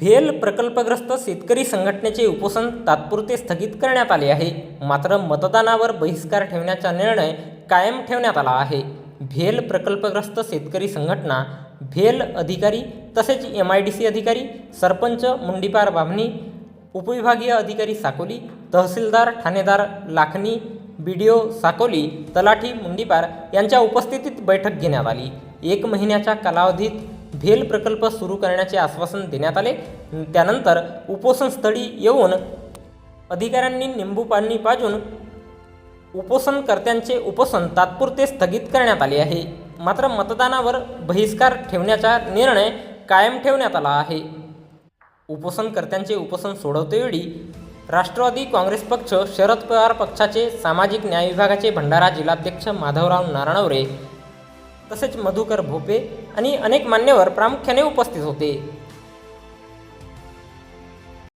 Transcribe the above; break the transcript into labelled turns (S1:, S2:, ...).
S1: भेल प्रकल्पग्रस्त शेतकरी संघटनेचे उपोषण तात्पुरते स्थगित करण्यात आले आहे. मात्र मतदानावर बहिष्कार ठेवण्याचा निर्णय कायम ठेवण्यात आला आहे. भेल प्रकल्पग्रस्त शेतकरी संघटना भेल अधिकारी तसेच एम आय डी सी अधिकारी सरपंच मुंडीपार बामणी उपविभागीय अधिकारी साकोली तहसीलदार ठाणेदार Lakhani B D O Sakoli तलाठी मुंडीपार यांच्या उपस्थितीत बैठक घेण्यात आली. एक महिन्याच्या कालावधीत भेल प्रकल्प सुरू करण्याचे आश्वासन देण्यात आले. त्यानंतर उपोषणस्थळी येऊन अधिकाऱ्यांनी निंबू पाणी पाजून उपोषणकर्त्यांचे उपोषण तात्पुरते स्थगित करण्यात आले आहे. मात्र मतदानावर बहिष्कार ठेवण्याचा निर्णय कायम ठेवण्यात आला आहे. उपोषणकर्त्यांचे उपोषण सोडवतेवेळी राष्ट्रवादी काँग्रेस पक्ष शरद पवार पक्षाचे सामाजिक न्याय विभागाचे भंडारा जिल्हाध्यक्ष माधवराव नारायणवरे तसेच मधुकर भोपे आणि अनेक मान्यवर प्रामुख्याने उपस्थित होते.